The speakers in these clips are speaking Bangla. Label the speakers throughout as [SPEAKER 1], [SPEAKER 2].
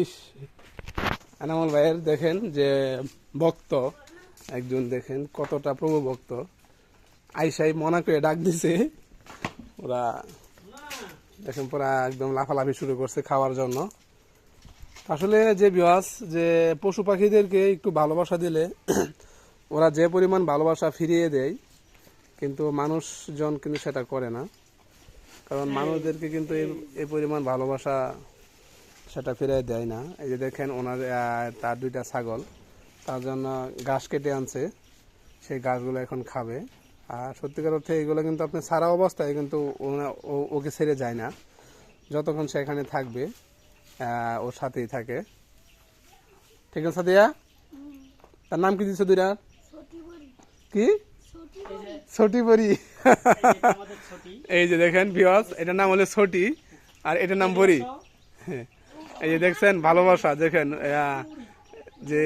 [SPEAKER 1] ইস এনামল ভাইয়ের দেখেন যে ভক্ত একজন দেখেন কতটা প্রভু ভক্ত। আইসাই মনা করে ডাক দিছে। ওরা দেখেন পুরা একদম লাফালাফি শুরু করছে খাওয়ার জন্য। আসলে যে বিয়াস যে পশু পাখিদেরকে একটু ভালোবাসা দিলে ওরা যে পরিমাণ ভালোবাসা ফিরিয়ে দেয় কিন্তু মানুষজন কিন্তু সেটা করে না। কারণ মানুষদেরকে কিন্তু এই পরিমাণ ভালোবাসা সেটা ফিরে দেয় না। এই যে দেখেন ওনার তার দুইটা ছাগল তার জন্য ঘাস কেটে আনছে। সেই গাছগুলো এখন খাবে। আর সত্যিকার অর্থে এগুলো কিন্তু আপনি সারা অবস্থায় কিন্তু ওকে ছেড়ে যায় না। যতক্ষণ সে এখানে থাকবে ওর সাথেই থাকে। ঠিক আছে সাদিয়া তার নাম কি দিচ্ছে দুইটা কি? ছোটি বড়ি এই যে দেখেন বিয়স এটার নাম হলো ছোটি আর এটার নাম বড়ি। হ্যাঁ। এই যে দেখছেন ভালোবাসা দেখেন যে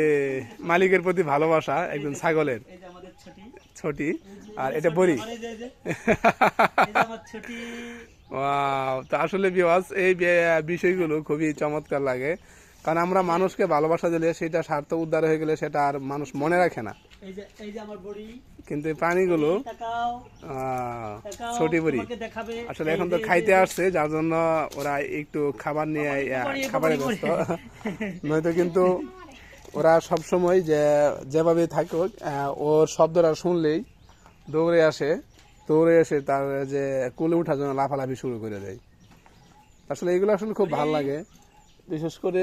[SPEAKER 1] মালিকের প্রতি ভালোবাসা একজন ছাগলের।
[SPEAKER 2] ছুটি
[SPEAKER 1] আর এটা বড়ি। তো আসলে বিওয়াজ এই বিষয়গুলো খুবই চমৎকার লাগে। কারণ আমরা মানুষকে ভালোবাসা দিলে সেটা স্বার্থ উদ্ধার হয়ে গেলে সেটা আর মানুষ মনে রাখে না। কিন্তু এই প্রাণীগুলো ছোটি বড়ি। আসলে এখন তো খাইতে আসছে যার জন্য ওরা একটু খাবার নিয়ে খাবারে ব্যস্ত। নয়তো কিন্তু ওরা সব সময় যে যেভাবে থাকুক ওর শব্দটা শুনলেই দৌড়ে আসে দৌড়ে এসে তার যে কুলে ওঠার জন্য লাফালাফি শুরু করে দেয়। আসলে এগুলো আসলে খুব ভালো লাগে। বিশেষ করে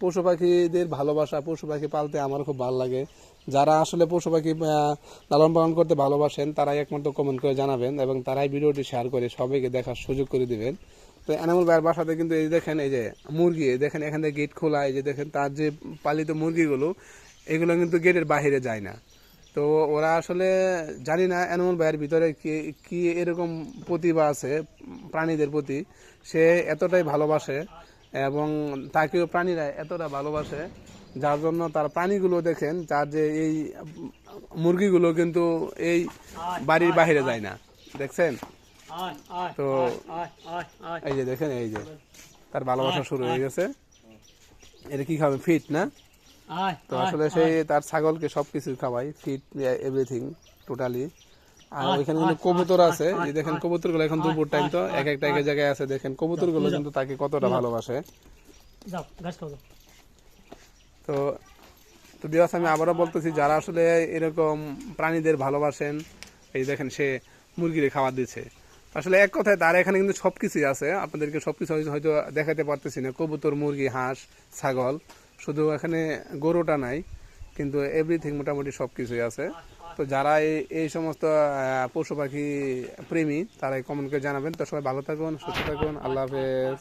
[SPEAKER 1] পশু পাখিদের ভালোবাসা, পশু পাখি পালতে আমার খুব ভালো লাগে। যারা আসলে পশু পাখি লালন পালন করতে ভালোবাসেন, তারাই একমাত্র কমেন্ট করে জানাবেন এবং তারাই ভিডিওটি শেয়ার করে সবাইকে দেখার সুযোগ করে দিবেন। তো অ্যানিমাল ভাইয়ের বাসাতে কিন্তু এই দেখেন, এই যে মুরগি দেখেন এখান থেকে গেট খোলা, এই যে দেখেন তার যে পালিত মুরগিগুলো, এগুলো কিন্তু গেটের বাইরে যায় না। তো ওরা আসলে জানি না অ্যানিমাল ভাইয়ের ভিতরে কি কি এরকম প্রতিভা আছে প্রাণীদের প্রতি। সে এতটাই ভালোবাসে এবং তাকেও প্রাণীরা এতটা ভালোবাসে যার জন্য তার প্রাণীগুলো দেখেন তার যে এই মুরগিগুলো কিন্তু এই বাড়ির বাইরে যায় না। দেখছেন? তো এই যে দেখেন এই যে তার ভালোবাসা শুরু হয়ে গেছে। এটা কি খাবে ফিট না? তো আসলে সেই তার ছাগলকে সবকিছু খাওয়াই ফিট এভরিথিং টোটালি। আর ওইখানে কিন্তু কবুতর আছে। এই যে দেখেন কবুতরগুলো এখন দুপুর টাইম তো এক একটা এক জায়গায় আছে। দেখেন কবুতরগুলো কিন্তু তাকে কতটা ভালোবাসে। তো তো দিবস আমি আবারও বলতেছি যারা আসলে এরকম প্রাণীদের ভালোবাসেন এই দেখেন সে মুরগিরে খাবার দিচ্ছে। আসলে এক কথায় তার এখানে কিন্তু সব কিছুই আছে। আপনাদেরকে সব কিছু হয়তো দেখাতে পারতেছি না। কবুতর মুরগি হাঁস ছাগল শুধু এখানে গরুটা নাই কিন্তু এভরিথিং মোটামুটি সব কিছুই আছে। তো যারা এই সমস্ত পশু পাখি প্রেমী, তারাই কমেন্ট করে জানাবেন। তো সবাই ভালো থাকুন, সুস্থ থাকুন, আল্লাহ হাফেজ।